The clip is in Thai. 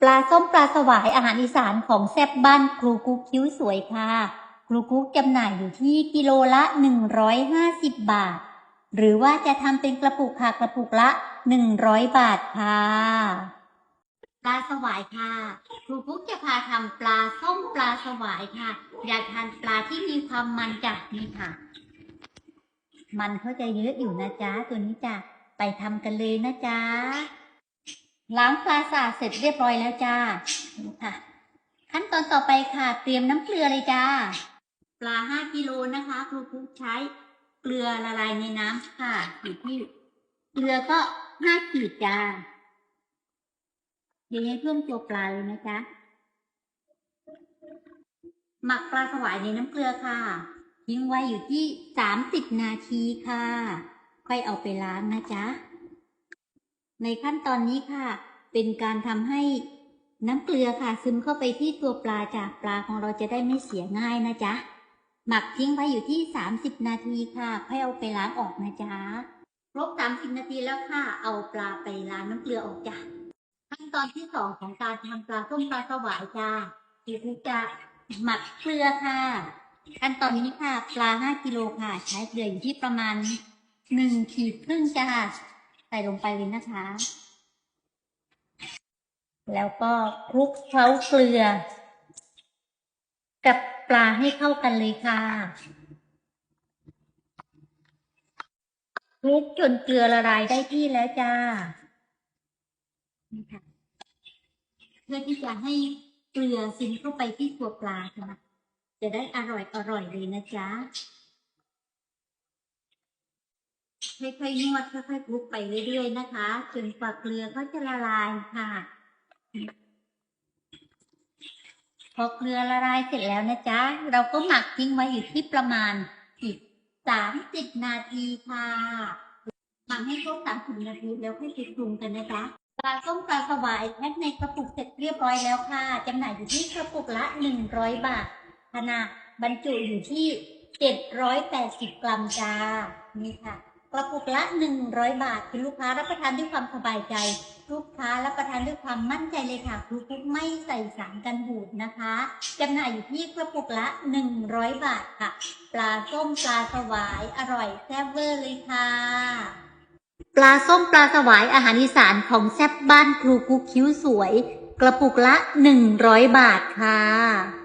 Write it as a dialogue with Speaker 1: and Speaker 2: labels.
Speaker 1: ปลาส้มปลาสวายอาหารอีสานของแซบบ้านครูกุ๊กคิ้วสวยค่ะ ครูกุ๊กจำหน่ายอยู่ที่กิโลละ 150 บาท หรือว่าจะทำเป็นกระปุกค่ะกระปุกละ 100 บาทค่ะ ปลาสวายค่ะ ครูกุ๊กจะพาทำปลาส้มปลาสวายค่ะ อยากทานปลาที่มีความมันจัดนี่ค่ะ มันเขาจะเยอะอยู่นะจ๊ะตัวนี้จ้ะไปทำกันเลยนะจ๊ะ ล้างปลาสะอาดเสร็จเรียบร้อยแล้วจ้าค่ะ ขั้นตอนต่อไปค่ะ เตรียมน้ำเกลือเลยจ้า ปลาห้ากิโลนะคะ ครูกุ๊กใช้เกลือละลายในน้ำค่ะอยู่ที่เกลือก็ห้าขีดจ้า เดี๋ยวให้เพิ่มตัวปลาเลยนะจ๊ะหมักปลาสวายในน้ำเกลือค่ะ ทิ้งไว้อยู่ที่สามสิบนาทีค่ะ ค่อยเอาไปล้างนะจ๊ะ ในขั้นตอนนี้ค่ะ เป็นการทำให้น้ำเกลือค่ะ ซึมเข้าไปที่ตัวปลาจากปลาของเราจะได้ไม่เสียง่ายนะจ๊ะ หมักทิ้งไว้อยู่ที่ 30 นาทีค่ะค่อยเอาไปล้างออกนะจ๊ะครบ 30 นาทีแล้วค่ะ เอาปลาไปล้างน้ำเกลือออกจ้ะขั้นตอนที่สองของการทำปลาต้มปลาสวายจ้าคือจะหมักเกลือค่ะขั้นตอนนี้ค่ะ ปลา 5 กิโลค่ะ ใช้เกลืออยู่ที่ประมาณ1ขีดครึ่งจ้า ใส่ลงไปเลยนะคะ แล้วก็คลุกเคล้าเกลือ กับปลาให้เข้ากันเลยค่ะคลุกจนเกลือละลายได้ที่แล้วจ้าเพื่อที่จะให้เกลือซึมเข้าไปที่ตัวปลาค่ะจะได้อร่อยอร่อยเลยนะจ๊ะ ค่อยๆนวดค่อยๆคลุกไปเรื่อยๆนะคะจนกว่าเกลือเขาจะละลายค่ะ พอเกลือละลายเสร็จแล้วนะจ๊ะ เราก็หมักทิ้งไว้อยู่ที่ประมาณอีกสามสิบนาทีค่ะหมักให้ครบสามสิบนาทีแล้วค่อยไปปรุงกันนะจ๊ะปลาส้มปลาสวายแพ็คในกระปุกเสร็จเรียบร้อยแล้วค่ะจำหน่ายอยู่ที่กระปุกละหนึ่งร้อยบาทขนาดบรรจุอยู่ที่เจ็ดร้อยแปดสิบกรัมจ้านี่ค่ะ กระปุกละ 100 บาทคือลูกค้ารับประทานด้วยความสบายใจ ลูกค้ารับประทานด้วยความมั่นใจเลยค่ะครูกุ๊กไม่ใส่สารกันบูดนะคะจำหน่ายอยู่ที่กระปุกละ 100 บาทค่ะ ปลาส้มปลาสวายอร่อยแซ่บเวอร์เลยค่ะ ปลาส้มปลาสวายอาหารอีสานของแซ่บบ้านครูกุ๊กคิ้วสวย กระปุกละ 100 บาทค่ะ